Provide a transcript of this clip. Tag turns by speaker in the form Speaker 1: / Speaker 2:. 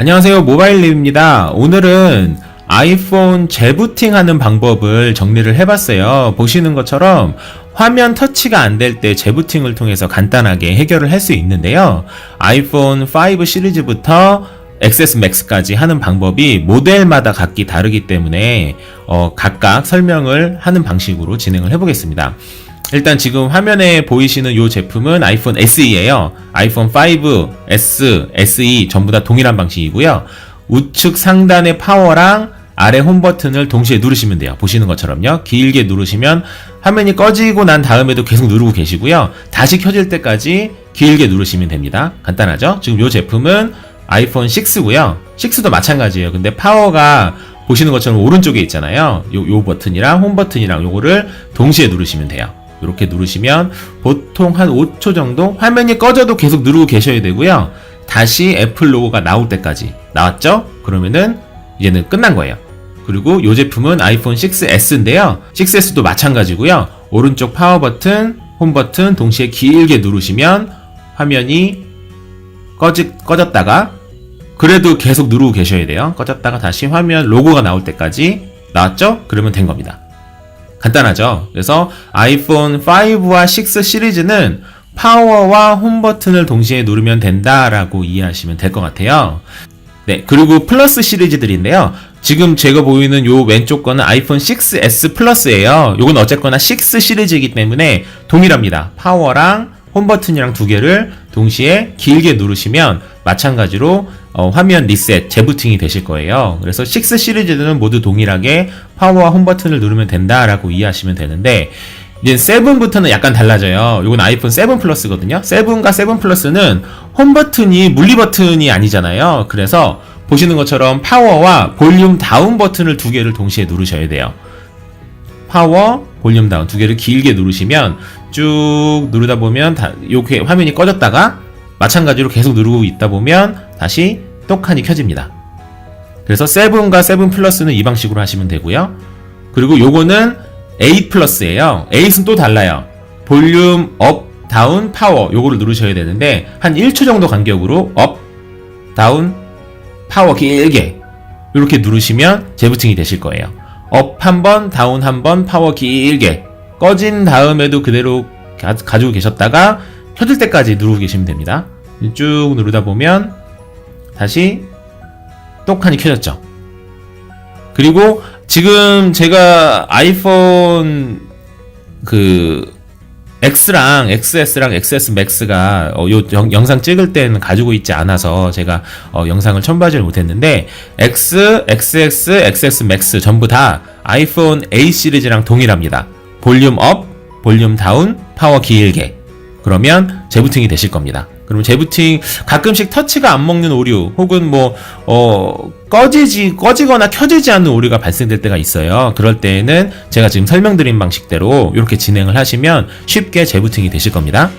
Speaker 1: 안녕하세요 모바일립입니다. 오늘은 아이폰 재부팅 하는 방법을 정리를 해봤어요. 보시는 것처럼 화면 터치가 안 될 때 재부팅을 통해서 간단하게 해결을 할 수 있는데요. 아이폰 5 시리즈부터 XS Max까지 하는 방법이 모델마다 각기 다르기 때문에 어, 각각 설명을 하는 방식으로 진행을 해보겠습니다 일단 지금 화면에 보이시는 이 제품은 아이폰 SE예요. 아이폰 5, S, SE 전부 다 동일한 방식이고요. 우측 상단의 파워랑 아래 홈 버튼을 동시에 누르시면 돼요. 보시는 것처럼요. 길게 누르시면 화면이 꺼지고 난 다음에도 계속 누르고 계시고요. 다시 켜질 때까지 길게 누르시면 됩니다. 간단하죠? 지금 이 제품은 아이폰 6고요. 6도 마찬가지예요. 근데 파워가 보시는 것처럼 오른쪽에 있잖아요. 요, 요 버튼이랑 홈 버튼이랑 요거를 동시에 누르시면 돼요. 이렇게 누르시면 보통 한 5초 정도 화면이 꺼져도 계속 누르고 계셔야 되고요. 다시 애플 로고가 나올 때까지 나왔죠? 그러면은 이제는 끝난 거예요. 그리고 이 제품은 아이폰 6S인데요. 6S도 마찬가지고요. 오른쪽 파워 버튼, 홈 버튼 동시에 길게 누르시면 화면이 꺼지, 꺼졌다가 그래도 계속 누르고 계셔야 돼요. 꺼졌다가 다시 화면 로고가 나올 때까지 나왔죠? 그러면 된 겁니다. 간단하죠. 그래서 아이폰 5와 6 시리즈는 파워와 홈 버튼을 동시에 누르면 된다라고 이해하시면 될 것 같아요. 네, 그리고 플러스 시리즈들인데요. 지금 제가 보이는 요 왼쪽 거는 아이폰 6S 플러스예요. 요건 어쨌거나 6 시리즈이기 때문에 동일합니다. 파워랑 홈 버튼이랑 두 개를 동시에 길게 누르시면 마찬가지로 어, 화면 리셋, 재부팅이 되실 거예요. 그래서 6 시리즈는 모두 동일하게 파워와 홈 버튼을 누르면 된다라고 이해하시면 되는데 이제 7부터는 약간 달라져요. 이건 아이폰 7 플러스거든요. 7과 7 플러스는 홈 버튼이 물리 버튼이 아니잖아요. 그래서 보시는 것처럼 파워와 볼륨 다운 버튼을 두 개를 동시에 누르셔야 돼요. 파워, 볼륨 다운 두 개를 길게 누르시면 쭉 누르다 보면 다 이렇게 화면이 꺼졌다가 마찬가지로 계속 누르고 있다 보면 다시 똑하니 켜집니다. 그래서 7과 7 플러스는 이 방식으로 하시면 되고요. 그리고 요거는 8 플러스예요. 8은 또 달라요. 볼륨 업, 다운, 파워 요거를 누르셔야 되는데 한 1초 정도 간격으로 업, 다운, 파워 길게 이렇게 누르시면 재부팅이 되실 거예요. 업 한 번, 다운 한 번, 파워 길게 꺼진 다음에도 그대로 가, 가지고 계셨다가 켜질 때까지 누르고 계시면 됩니다. 쭉 누르다 보면 다시 똑하니 켜졌죠. 그리고 지금 제가 아이폰 그 X랑 XS랑 XS Max가 어, 요 영, 영상 찍을 때는 가지고 있지 않아서 제가 어, 영상을 첨부하지를 못했는데 X, XX, XS Max 전부 다 아이폰 A 시리즈랑 동일합니다. 볼륨 업, 볼륨 다운, 파워 길게. 그러면 재부팅이 되실 겁니다. 그럼 재부팅 가끔씩 터치가 안 먹는 오류 혹은 뭐 어, 꺼지지 꺼지거나 켜지지 않는 오류가 발생될 때가 있어요. 그럴 때에는 제가 지금 설명드린 방식대로 이렇게 진행을 하시면 쉽게 재부팅이 되실 겁니다.